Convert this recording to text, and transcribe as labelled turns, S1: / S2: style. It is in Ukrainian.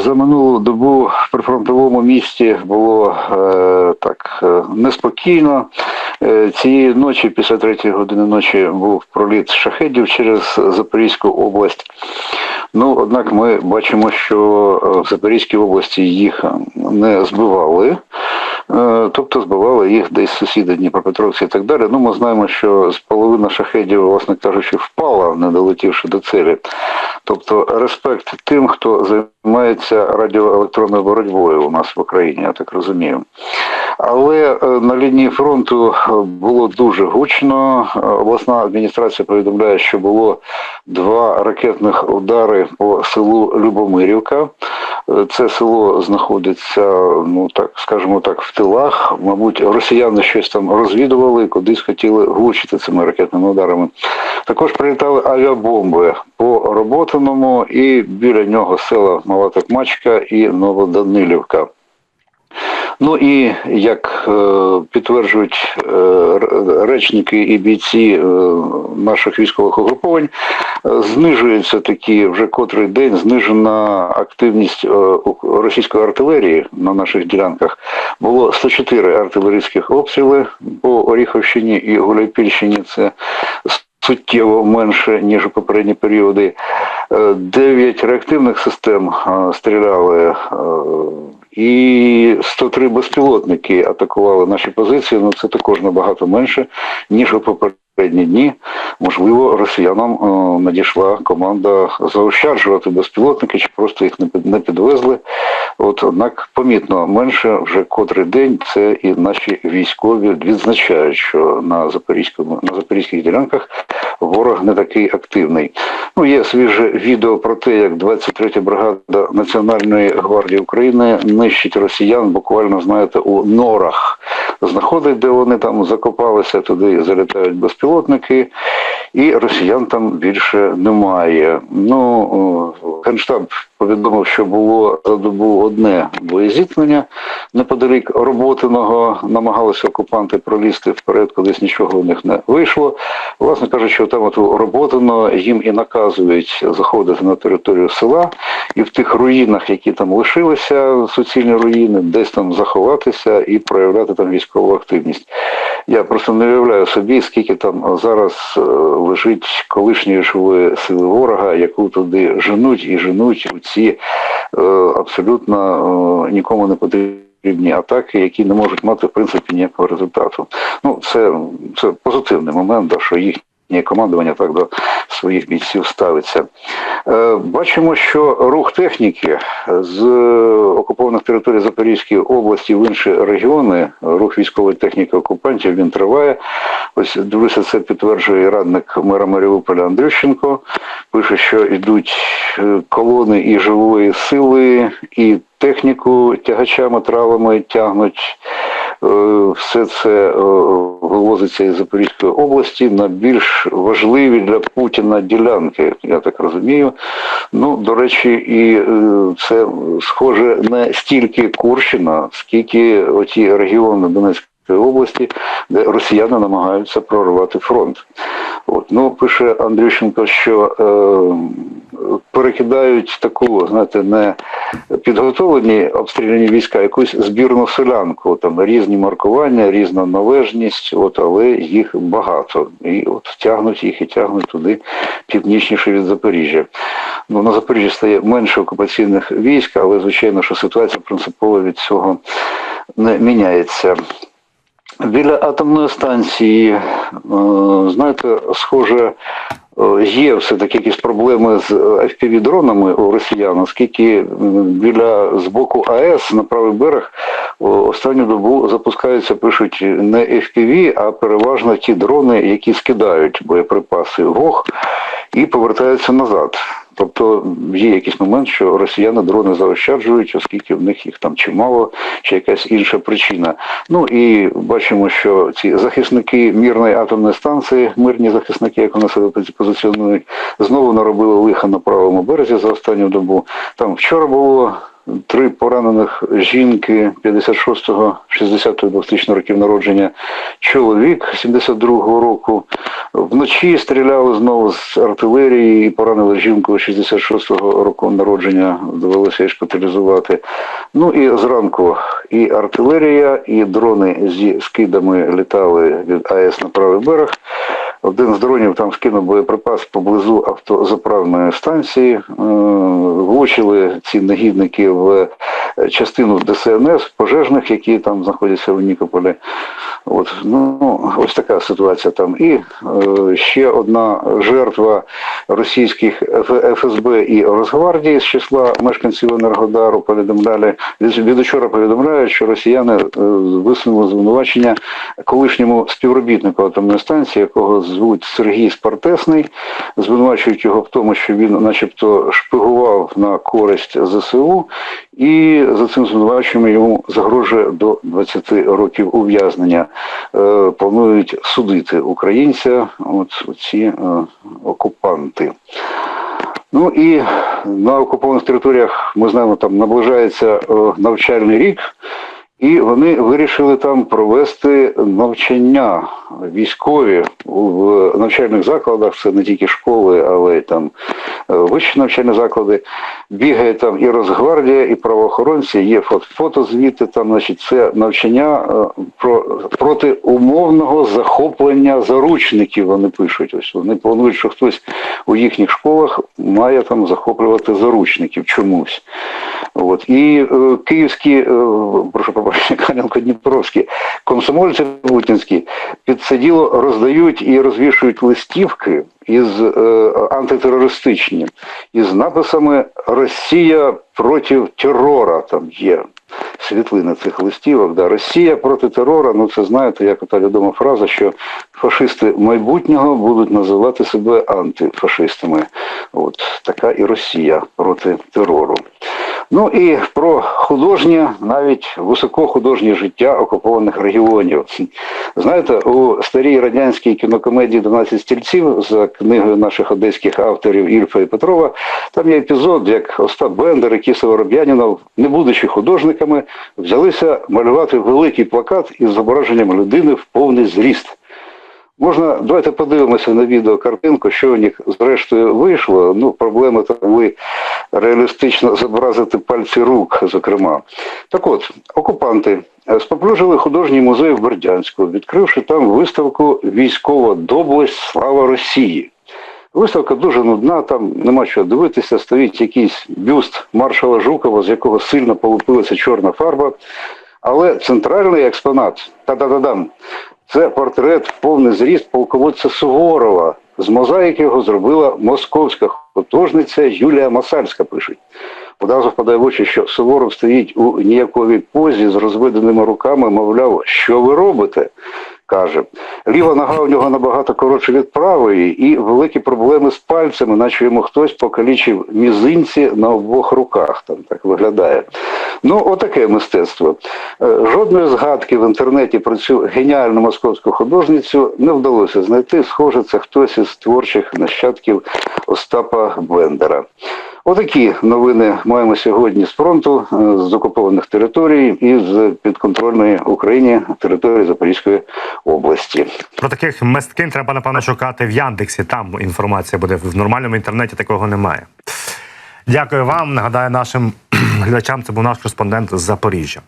S1: за минулу добу в прифронтовому місті було е, так е, неспокійно. Е, цієї ночі, після третьої години ночі, був проліт шахедів через Запорізьку область. Ну, однак ми бачимо, що е, в Запорізькій області їх не збивали. Е, Тобто збивали їх десь сусіди Дніпропетровські і так далі. Ну, ми знаємо, що з половина шахедів, власне кажучи, впала, не долетівши до цілі. Тобто респект тим, хто займається радіоелектронною боротьбою у нас в Україні, я так розумію. Але е, на лінії фронту е, було дуже гучно. Е, Обласна адміністрація повідомляє, що було два ракетних удари по селу Любомирівка. Це село знаходиться, ну так скажімо так, в тилах. Мабуть, росіяни щось там розвідували, кудись хотіли влучити цими ракетними ударами. Також прилітали авіабомби по Роботиному і біля нього села Мала Токмачка і Новоданилівка. Ну і як е, підтверджують е, речники і бійці е, наших військових угруповань, знижується такі вже котрий день знижена активність російської артилерії на наших ділянках. Було 104 артилерійських обстріли по Оріховщині і Гуляйпільщині. Це суттєво менше, ніж у попередні періоди. Дев'ять реактивних систем стріляли. І 103 безпілотники атакували наші позиції. Ну це також набагато менше, ніж у попередні дні. Можливо, росіянам е, надійшла команда заощаджувати безпілотники, чи просто їх не підвезли. От однак помітно менше вже котрий день це і наші військові відзначають, що на запорізькому на запорізьких ділянках ворог не такий активний. Ну є свіже відео про те, як 23 бригада Національної гвардії України нищить росіян буквально знаєте у норах. Знаходить, де вони там закопалися, туди залітають безпілотники, і росіян там більше немає. Ну генштаб повідомив, що було за добу одне боєзіткнення неподалік роботиного. Намагалися окупанти пролізти вперед, колись нічого у них не вийшло. Власне кажучи, там от роботино їм і наказують заходити на територію села, і в тих руїнах, які там лишилися, суцільні руїни, десь там заховатися і проявляти там військову активність. Я просто не уявляю собі, скільки там зараз е, лежить колишньої живої сили ворога, яку туди женуть і женуть у ці е, абсолютно е, нікому не потрібні атаки, які не можуть мати в принципі ніякого результату. Ну, це, це позитивний момент, да, що їхнє командування так до своїх бійців ставиться. Е, Бачимо, що рух техніки з окупованих територій Запорізької області в інші регіони, рух військової техніки окупантів, він триває. Ось дивлюся, це підтверджує радник мера Маріуполя Андрющенко. Пише, що йдуть е, колони і живої сили, і техніку тягачами, травами тягнуть. Е, Все це е, вивозиться із Запорізької області на більш важливі для Путіна ділянки, я так розумію. Ну, до речі, і е, це схоже не стільки Курщина, скільки оті регіони Донецької області, де росіяни намагаються прорвати фронт. От. Ну, пише Андрющенко, що е, перекидають таку, знаєте, не підготовлені обстріляні війська, якусь збірну селянку, там різні маркування, різна належність, от, але їх багато. І от тягнуть їх і тягнуть туди північніше від Запоріжжя. Ну, на Запоріжжі стає менше окупаційних військ, але звичайно, що ситуація принципово від цього не міняється. Біля атомної станції, е, знаєте, схоже, є все-таки якісь проблеми з FPV-дронами у росіян, оскільки біля з боку АЕС на правий берег останню добу запускаються, пишуть, не FPV, а переважно ті дрони, які скидають боєприпаси в вог і повертаються назад. Тобто є якийсь момент, що росіяни дрони заощаджують, оскільки в них їх там чимало, чи якась інша причина. Ну і бачимо, що ці захисники мірної атомної станції, мирні захисники, як вони себе позиціонують, знову наробили лиха на правому березі за останню добу. Там вчора було три поранених жінки 56-го, 60-го, 2000 років народження, чоловік 72-го року. Вночі стріляли знову з артилерії і поранили жінку 66-го року народження, довелося її шпиталізувати. Ну і зранку і артилерія, і дрони зі скидами літали від АЕС на правий берег. Один з дронів там скинув боєприпас поблизу автозаправної станції. Е, Влучили ці негідники в частину ДСНС, пожежних, які там знаходяться в Нікополі. От, ну, ось така ситуація там. І е, ще одна жертва російських ФСБ і Росгвардії з числа мешканців Енергодару повідомляли, від, від учора повідомляють, що росіяни е, висунули звинувачення колишньому співробітнику атомної станції, якого звуть Сергій Спартесний, звинувачують його в тому, що він начебто шпигував на користь ЗСУ, і за цим звинуваченням йому загрожує до 20 років ув'язнення. Е, Планують судити українця, от ці е, окупанти. Ну і на окупованих територіях ми знаємо, там наближається е, навчальний рік, і вони вирішили там провести навчання військові в навчальних закладах. Це не тільки школи, але й там е, вищі навчальні заклади. Бігає там і Росгвардія, і правоохоронці. Є фото, звідти. Там, значить, це навчання е, про проти умовного захоплення заручників. Вони пишуть. Ось вони планують, що хтось у їхніх школах має там захоплювати заручників чомусь. От. І е, київські, е, прошу побачення, Кам'янко-Дніпровські комсомольці путінські під це діло роздають і розвішують листівки із е, антитерористичні, із написами Росія проти терора. Там є світлини цих листівок. Да. Росія проти терора. Ну це знаєте, як та відома фраза, що фашисти майбутнього будуть називати себе антифашистами. От така і Росія проти терору. Ну і про художнє, навіть високохудожнє життя окупованих регіонів. Знаєте, у старій радянській кінокомедії «12 стільців за книгою наших одеських авторів Ільфа і Петрова, там є епізод, як Остап Бендер і Кіса Вороб'янінов, не будучи художниками, взялися малювати великий плакат із зображенням людини в повний зріст. Можна, давайте подивимося на відео картинку, що у них зрештою вийшло. Ну, проблема ви реалістично зобразити пальці рук, зокрема. Так от, окупанти е, споплюжили художній музей в Бердянську, відкривши там виставку Військова доблесть Слава Росії. Виставка дуже нудна, там нема чого дивитися, стоїть якийсь бюст маршала Жукова, з якого сильно полупилася чорна фарба. Але центральний експонат та-да-да-дам, це портрет в повний зріст полководця Суворова. З мозаїки його зробила московська художниця Юлія Масальська, пишуть. Одразу впадає в очі, що Суворов стоїть у ніяковій позі з розведеними руками, мовляв, що ви робите? каже. Ліва нога у нього набагато коротша від правої, і великі проблеми з пальцями, наче йому хтось покалічив мізинці на обох руках. Там так виглядає. Ну, отаке мистецтво. Е, Жодної згадки в інтернеті про цю геніальну московську художницю не вдалося знайти. Схоже, це хтось із творчих нащадків Остапа Бендера. Отакі новини маємо сьогодні з фронту, е, з окупованих територій і з підконтрольної Україні території Запорізької області.
S2: Про таких месткин треба напевно шукати в Яндексі. Там інформація буде в нормальному інтернеті. Такого немає. Дякую вам. Нагадаю нашим глядачам. Це був наш кореспондент з Запоріжжя.